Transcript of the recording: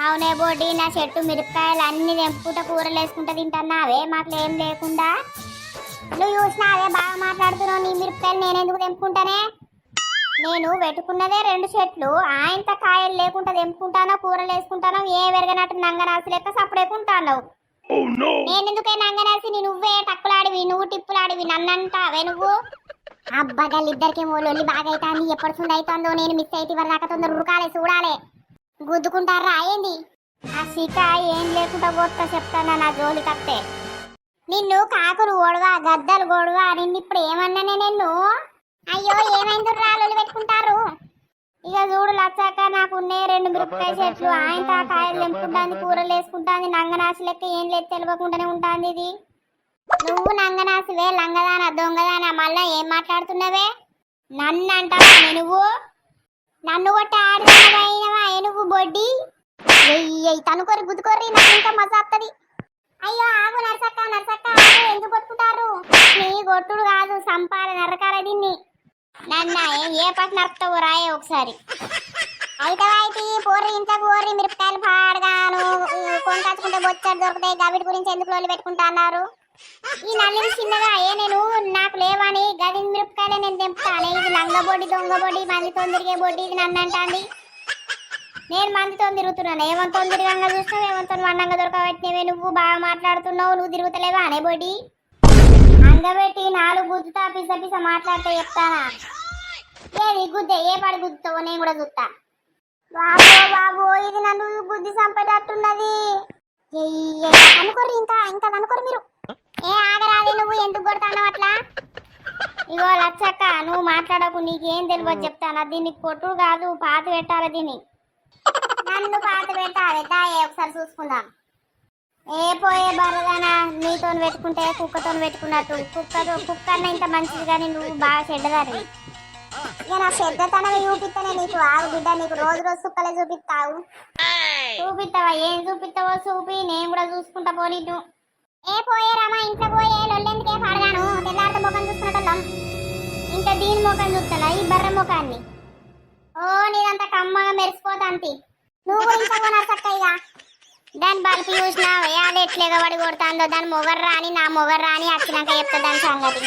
అవునే బోడి నా చెట్టు మిరపకాయలు అన్ని తెంపుకుంటా కూరలు వేసుకుంటా తింటున్నావే మాకు ఏం లేకుండా? నువ్వు చూసినావే బాగా మాట్లాడుతున్నావు నీ మిరపకాయలు నేను ఎందుకు తెంపుకుంటానే? నేను పెట్టుకున్నదే రెండు చెట్లు ఆయంత కాయలు లేకుండా తెంపుకుంటానో కూరలు వేసుకుంటానో ఏ వెరగనట్టు నంగనాసి లెక్క సప్పుడేకుంటాను నేను ఎందుకే నంగనాసి నీ నువ్వే టక్కులాడివి నువ్వు టిప్పులాడివి నన్నంటావే నువ్వు? అబ్బగల్ ఇద్దరికి మూలొల్లి బాగా అవుతాంది ఎప్పుడు సుంద అవుతుందో నేను మిస్ అయితే వరకు దాకా తొందర ఉరకాలే చూడాలి. గుద్దుకుంటారా? ఏంది? ఆ సీత ఏం లేకుండా పోతా చెప్తానా నా జోలి కత్తే? నిన్ను కాకులు గొడవ గద్దలు గొడవ నిన్ను ఇప్పుడు ఏమన్నానే నిన్ను? అయ్యో ఏమైందో రాళ్ళు పెట్టుకుంటారు. ఇక చూడు లచ్చాక నాకు ఉన్నాయి రెండు మిరపకాయ చెట్లు ఆయన కాయలు తెంపుకుంటాంది కూరలు వేసుకుంటాంది నంగనాసి లెక్క ఏం లేదు తెలియకుండానే ఉంటాంది ఇది. నువ్వు నంగనాసివే లంగదానా దొంగదానా మళ్ళా ఏం మాట్లాడుతున్నావే? నన్ను అంటావు నువ్వు? నన్ను కొట్టి ఆడినవా ఏనుగు బొడ్డి? వెయ్యి తనుకొరి గుద్దుకొరి నాకు ఇంకా మజా వస్తుంది అయ్యో ఆగు నరసక్క నరసక్క ఆగు. ఎందుకు కొట్టుకుంటారు? నీ కొట్టుడు కాదు సంపాల నరకాల దీన్ని. నన్న ఏ- ఏ పక్క రాయే ఒకసారి. అయితే అయితే పోర్రి ఇంత పోర్రి మిరపకాయలు పాడగాను కొనుకొచ్చుకుంటే బొచ్చాడు దొరుకుతాయి. గవిటి గురించి ఎందుకు లోలు పెట్టుకుంటా అన్నారు? ఈ నల్లి చిన్నగా అయ్యే నేను? నాకు లేవని గది మిరపకాయలే నేను తెంపుతాను. ఇది లంగ బొడ్డి దొంగ బొడ్డి మందితో తిరిగే బొడ్డి ఇది నన్ను అంటాండి నేను మందితో తిరుగుతున్నాను. ఏమంతో తిరగంగా చూస్తావు ఏమంతో వన్నంగా దొరకబెట్టినవే నువ్వు? బాగా మాట్లాడుతున్నావు. నువ్వు తిరుగుతలేవా అనే బొడ్డి? అంగబెట్టి నాలుగు గుద్దుతా పిస పిస మాట్లాడితే చెప్తానా? ఏది గుద్దే? ఏ పడి గుద్దుతావో నేను కూడా గుద్దా బాబో బాబో ఇది నన్ను బుద్ధి సంపేటట్టున్నది. అనుకోరు ఇంకా ఇంకా అనుకోరు మీరు ఏ ఆగరాదే నువ్వు ఎందుకు కొడతావు అట్లా ఇగో లచ్చక్క నువ్వు మాట్లాడకు నీకేం తెలియదు చెప్తాను? దీన్ని కొట్టుడు కాదు పాత పెట్టాలి దీన్ని. నన్ను పాత పెట్టాలి. దాయే ఒకసారి చూసుకుందాం. ఏ పోయే బరదానా నీతో పెట్టుకుంటే కుక్కతో పెట్టుకున్నట్టు. కుక్కతో కుక్క అన్న ఇంత మంచిది కానీ నువ్వు బాగా చెడ్డదారివి ఇక నా పెద్దతనం చూపిస్తానే నీకు. ఆగు బిడ్డ నీకు రోజు రోజు సుక్కలే చూపిస్తావు చూపిస్తావా ఏం చూపిస్తావో చూపి. నేను కూడా చూసుకుంటా పోనీ నువ్వు ముఖం చూస్తానా ఈ బర్ర ముఖాన్ని ఓ నీదంతా కమ్మగా మెరిసిపోతాంతి నువ్వు ఇంత కొనా దాని బల్పు చూసినా వేయాలి ఎట్లేగా పడి కొడుతుందో దాని మొగరు రాని నా మొగరు రాని వచ్చినాక చెప్తా దాని సంగతి.